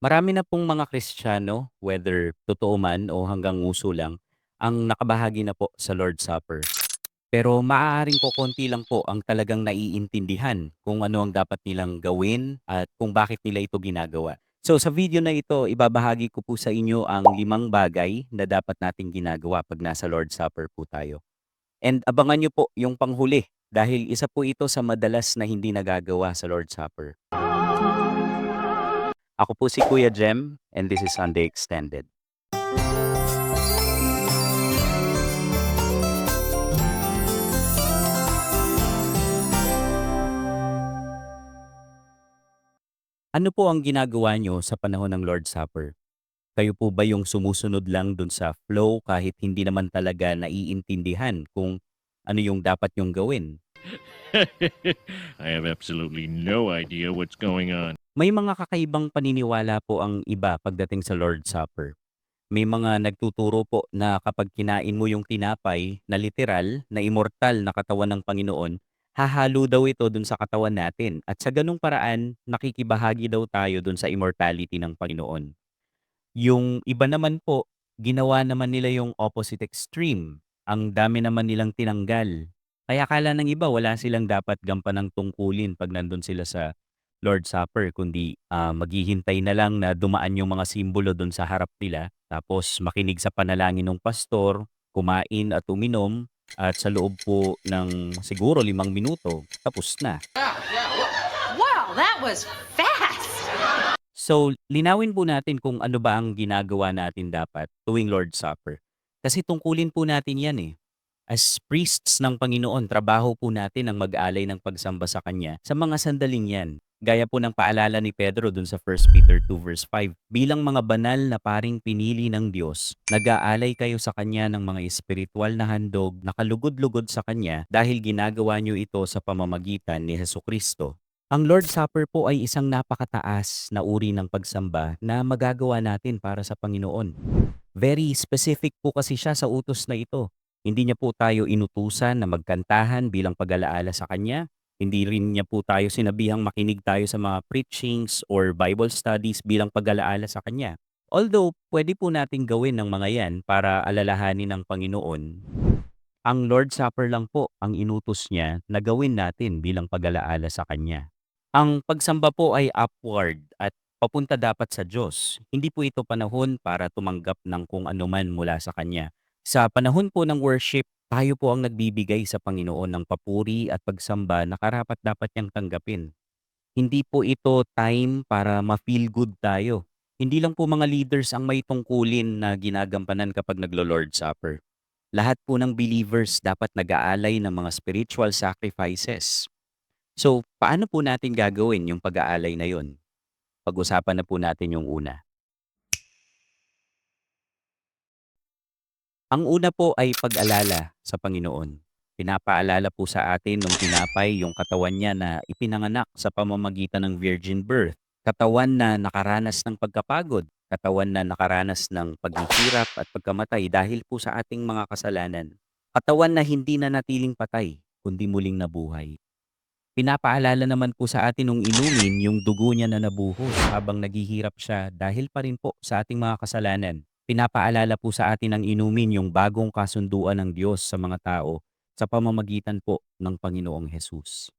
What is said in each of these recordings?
Marami na pong mga Kristiyano, whether totoo man o hanggang nguso lang, ang nakabahagi na po sa Lord's Supper. Pero maaaring kokonti lang po ang talagang naiintindihan kung ano ang dapat nilang gawin at kung bakit nila ito ginagawa. So sa video na ito, ibabahagi ko po sa inyo ang limang bagay na dapat nating ginagawa pag nasa Lord's Supper po tayo. And abangan nyo po yung panghuli dahil isa po ito sa madalas na hindi nagagawa sa Lord's Supper. Ako po si Kuya Jem and this is Sunday Extended. Ano po ang ginagawa nyo sa panahon ng Lord's Supper? Kayo po ba yung sumusunod lang dun sa flow kahit hindi naman talaga naiintindihan kung ano yung dapat yung gawin? I have absolutely no idea what's going on. May mga kakaibang paniniwala po ang iba pagdating sa Lord's Supper. May mga nagtuturo po na kapag kinain mo yung tinapay na literal, na immortal na katawan ng Panginoon, hahalo daw ito dun sa katawan natin. At sa ganung paraan, nakikibahagi daw tayo dun sa immortality ng Panginoon. Yung iba naman po, ginawa naman nila yung opposite extreme. Ang dami naman nilang tinanggal. Kaya akala ng iba wala silang dapat gampanang tungkulin pag nandun sila sa Lord's Supper, kundi ah, maghihintay na lang na dumaan yung mga simbolo dun sa harap nila, tapos makinig sa panalangin ng pastor, kumain at uminom, at sa loob po ng siguro limang minuto, tapos na. Wow, that was fast! So, linawin po natin kung ano ba ang ginagawa natin dapat tuwing Lord's Supper. Kasi tungkulin po natin yan eh. As priests ng Panginoon, trabaho po natin ang mag-alay ng pagsamba sa Kanya sa mga sandaling yan. Gaya po ng paalala ni Pedro dun sa 1 Peter 2 verse 5. Bilang mga banal na paring pinili ng Diyos, nag-aalay kayo sa Kanya ng mga espiritual na handog na kalugod-lugod sa Kanya dahil ginagawa niyo ito sa pamamagitan ni Heso Kristo. Ang Lord's Supper po ay isang napakataas na uri ng pagsamba na magagawa natin para sa Panginoon. Very specific po kasi siya sa utos na ito. Hindi niya po tayo inutusan na magkantahan bilang pag-alaala sa Kanya. Hindi rin niya po tayo sinabihang makinig tayo sa mga preachings or Bible studies bilang pag-alaala sa Kanya. Although, pwede po nating gawin ng mga yan para alalahanin ng Panginoon. Ang Lord's Supper lang po ang inutos niya na gawin natin bilang pag-alaala sa Kanya. Ang pagsamba po ay upward at papunta dapat sa Diyos. Hindi po ito panahon para tumanggap ng kung anuman mula sa Kanya. Sa panahon po ng worship, tayo po ang nagbibigay sa Panginoon ng papuri at pagsamba na karapat dapat niyang tanggapin. Hindi po ito time para ma-feel good tayo. Hindi lang po mga leaders ang may tungkulin na ginagampanan kapag naglo-Lord Supper. Lahat po ng believers dapat nag-aalay ng mga spiritual sacrifices. So, paano po natin gagawin yung pag-aalay na yun? Pag-usapan na po natin yung una. Ang una po ay pag-alala sa Panginoon. Pinapaalala po sa atin nung tinapay yung katawan niya na ipinanganak sa pamamagitan ng virgin birth. Katawan na nakaranas ng pagkapagod. Katawan na nakaranas ng paghihirap at pagkamatay dahil po sa ating mga kasalanan. Katawan na hindi na natiling patay, kundi muling nabuhay. Pinapaalala naman po sa atin nung inumin yung dugo niya na nabuhos habang naghihirap siya dahil pa rin po sa ating mga kasalanan. Pinapaalala po sa atin ang inumin yung bagong kasunduan ng Diyos sa mga tao sa pamamagitan po ng Panginoong Hesus.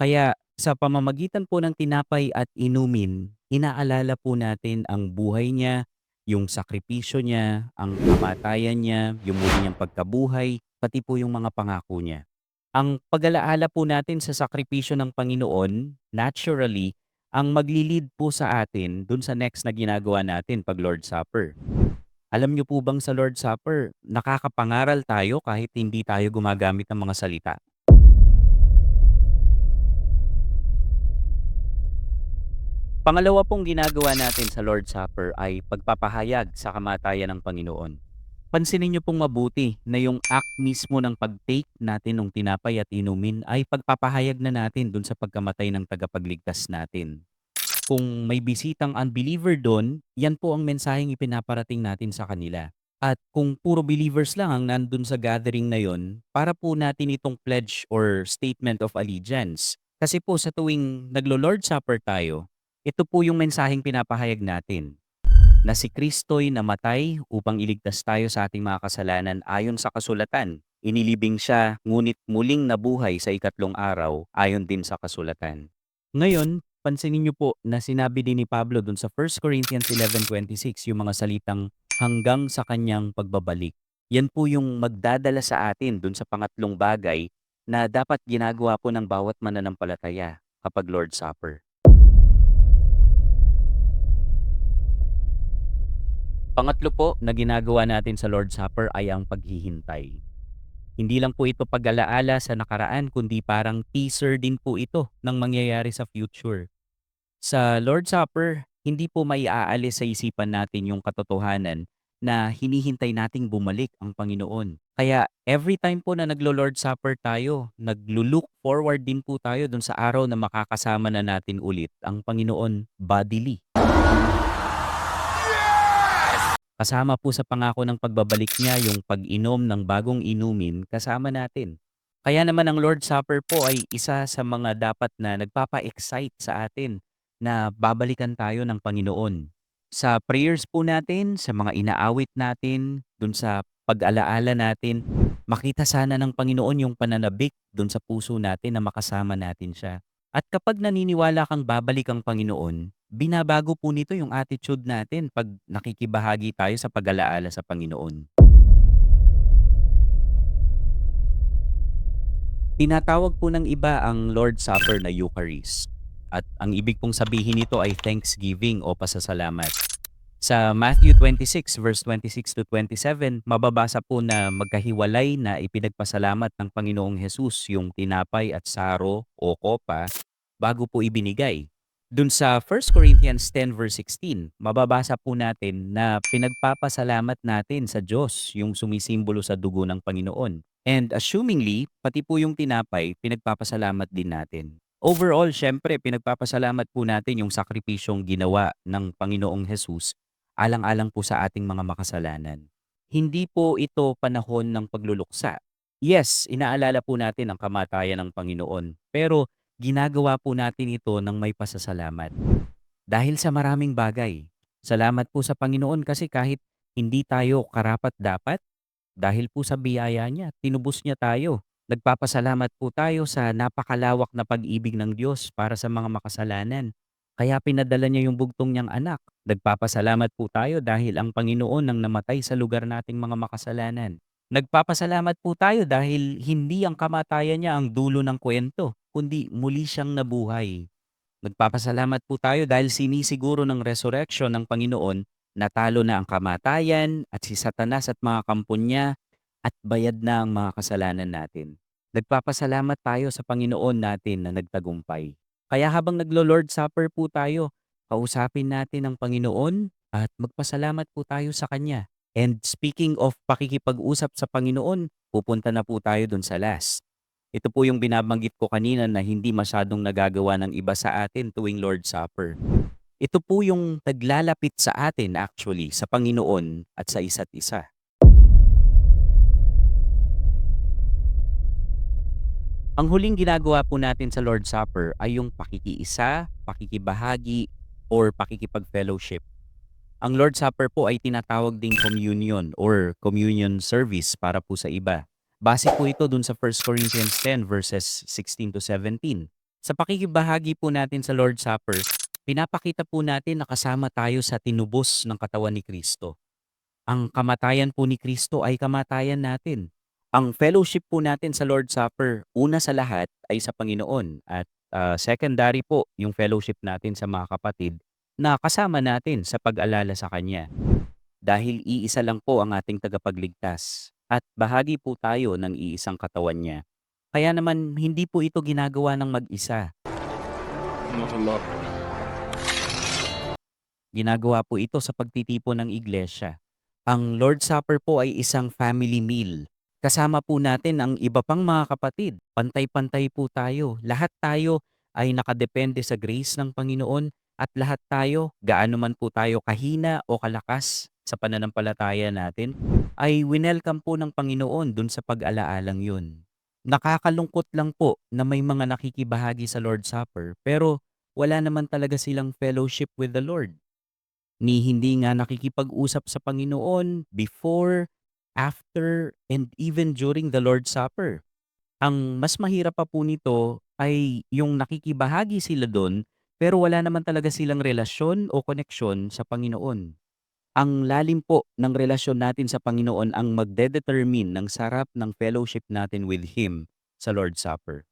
Kaya sa pamamagitan po ng tinapay at inumin, inaalala po natin ang buhay niya, yung sakripisyo niya, ang kamatayan niya, yung muli niyang pagkabuhay, pati po yung mga pangako niya. Ang pag-alaala po natin sa sakripisyo ng Panginoon, naturally, ang maglilid po sa atin dun sa next na ginagawa natin pag Lord's Supper. Alam niyo po bang sa Lord's Supper, nakakapangaral tayo kahit hindi tayo gumagamit ng mga salita? Pangalawa pong ginagawa natin sa Lord's Supper ay pagpapahayag sa kamatayan ng Panginoon. Pansinin niyo pong mabuti na yung act mismo ng pag-take natin ng tinapay at inumin ay pagpapahayag na natin dun sa pagkamatay ng tagapagligtas natin. Kung may bisitang unbeliever doon, yan po ang mensaheng ipinaparating natin sa kanila. At kung puro believers lang ang nandun sa gathering na yon, para po natin itong pledge or statement of allegiance. Kasi po sa tuwing naglo-Lord Supper tayo, Ito po yung mensaheng pinapahayag natin na si Kristo'y namatay upang iligtas tayo sa ating mga kasalanan ayon sa kasulatan. Inilibing siya, ngunit muling nabuhay sa ikatlong araw ayon din sa kasulatan. Ngayon, pansinin niyo po na sinabi din ni Pablo dun sa 1 Corinthians 11.26 yung mga salitang hanggang sa kanyang pagbabalik. Yan po yung magdadala sa atin dun sa pangatlong bagay na dapat ginagawa po ng bawat mananampalataya kapag Lord Supper. Pangatlo po na ginagawa natin sa Lord's Supper ay ang paghihintay. Hindi lang po ito pag-alaala sa nakaraan kundi parang teaser din po ito ng mangyayari sa future. Sa Lord's Supper, hindi po may sa isipan natin yung katotohanan na hinihintay nating bumalik ang Panginoon. Kaya every time po na naglo-Lord Supper tayo, naglo-look forward din po tayo dun sa araw na makakasama na natin ulit ang Panginoon bodily. Kasama po sa pangako ng pagbabalik niya yung pag-inom ng bagong inumin kasama natin. Kaya naman ang Lord's Supper po ay isa sa mga dapat na nagpapa-excite sa atin na babalikan tayo ng Panginoon. Sa prayers po natin, sa mga inaawit natin, dun sa pag-alaala natin, makita sana ng Panginoon yung pananabik dun sa puso natin na makasama natin siya. At kapag naniniwala kang babalik ang Panginoon, binabago po nito yung attitude natin pag nakikibahagi tayo sa pag-alaala sa Panginoon. Tinatawag po ng iba ang Lord's Supper na Eucharist. At ang ibig pong sabihin nito ay thanksgiving o pasasalamat. Sa Matthew 26 verse 26 to 27, mababasa po na magkahiwalay na ipinagpasalamat ng Panginoong Hesus yung tinapay at saro o kopa bago po ibinigay. Dun sa 1 Corinthians 10 verse 16, mababasa po natin na pinagpapasalamat natin sa Diyos yung sumisimbolo sa dugo ng Panginoon. And assumingly, pati po yung tinapay, pinagpapasalamat din natin. Overall, syempre, pinagpapasalamat po natin yung sakripisyong ginawa ng Panginoong Jesus alang-alang po sa ating mga makasalanan. Hindi po ito panahon ng pagluluksa. Yes, inaalala po natin ang kamatayan ng Panginoon, pero ginagawa po natin ito ng may pasasalamat. Dahil sa maraming bagay. Salamat po sa Panginoon kasi kahit hindi tayo karapat-dapat, dahil po sa biyaya niya, tinubos niya tayo. Nagpapasalamat po tayo sa napakalawak na pag-ibig ng Diyos para sa mga makasalanan. Kaya pinadala niya yung bugtong niyang anak. Nagpapasalamat po tayo dahil ang Panginoon ang namatay sa lugar nating mga makasalanan. Nagpapasalamat po tayo dahil hindi ang kamatayan niya ang dulo ng kwento, kundi muli siyang nabuhay. Nagpapasalamat po tayo dahil sinisiguro ng resurrection ng Panginoon natalo na ang kamatayan at si Satanas at mga kampon niya at bayad na ang mga kasalanan natin. Nagpapasalamat tayo sa Panginoon natin na nagtagumpay. Kaya habang naglo-Lord Supper po tayo, kausapin natin ang Panginoon at magpasalamat po tayo sa Kanya. And speaking of pakikipag-usap sa Panginoon, pupunta na po tayo dun sa last. Ito po yung binabanggit ko kanina na hindi masyadong nagagawa ng iba sa atin tuwing Lord Supper. Ito po yung naglalapit sa atin actually sa Panginoon at sa isa't isa. Ang huling ginagawa po natin sa Lord's Supper ay yung pakikiisa, pakikibahagi, or pakikipag-fellowship. Ang Lord's Supper po ay tinatawag ding communion or communion service para po sa iba. Base po ito dun sa 1 Corinthians 10 verses 16 to 17. Sa pakikibahagi po natin sa Lord's Supper, pinapakita po natin na kasama tayo sa tinubos ng katawan ni Kristo. Ang kamatayan po ni Kristo ay kamatayan natin. Ang fellowship po natin sa Lord's Supper, una sa lahat ay sa Panginoon at ah, secondary po yung fellowship natin sa mga kapatid na kasama natin sa pag-alala sa Kanya. Dahil iisa lang po ang ating tagapagligtas at bahagi po tayo ng iisang katawan niya. Kaya naman hindi po ito ginagawa ng mag-isa. Ginagawa po ito sa pagtitipon ng iglesia. Ang Lord's Supper po ay isang family meal. Kasama po natin ang iba pang mga kapatid. Pantay-pantay po tayo. Lahat tayo ay nakadepende sa grace ng Panginoon at lahat tayo, gaano man po tayo kahina o kalakas sa pananampalataya natin, ay winelcome po ng Panginoon dun sa pag-alaalang yun. Nakakalungkot lang po na may mga nakikibahagi sa Lord's Supper pero wala naman talaga silang fellowship with the Lord. Ni hindi nga nakikipag-usap sa Panginoon before, after, and even during the Lord's Supper. Ang mas mahirap pa po nito ay yung nakikibahagi sila doon pero wala naman talaga silang relasyon o koneksyon sa Panginoon. Ang lalim po ng relasyon natin sa Panginoon ang magdedetermine ng sarap ng fellowship natin with Him sa Lord's Supper.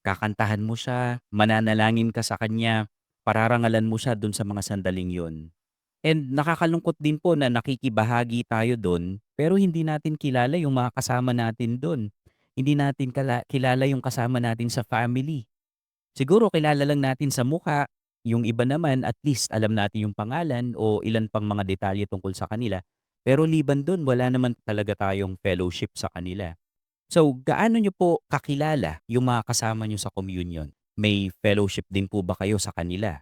Kakantahan mo siya, mananalangin ka sa Kanya, pararangalan mo siya dun sa mga sandaling yun. And nakakalungkot din po na nakikibahagi tayo doon pero hindi natin kilala yung mga kasama natin doon. Hindi natin kilala yung kasama natin sa family. Siguro kilala lang natin sa mukha, yung iba naman at least alam natin yung pangalan o ilan pang mga detalye tungkol sa kanila. Pero liban doon, wala naman talaga tayong fellowship sa kanila. So, gaano nyo po kakilala yung mga kasama nyo sa communion? May fellowship din po ba kayo sa kanila?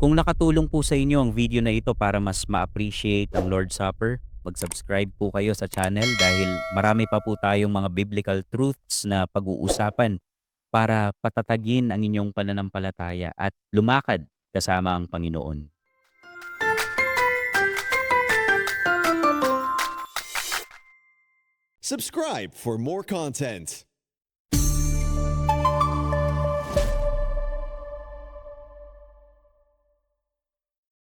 Kung nakatulong po sa inyo ang video na ito para mas ma-appreciate ang Lord's Supper, mag-subscribe po kayo sa channel dahil marami pa po tayong mga biblical truths na pag-uusapan para patatagin ang inyong pananampalataya at lumakad kasama ang Panginoon. Subscribe for more content.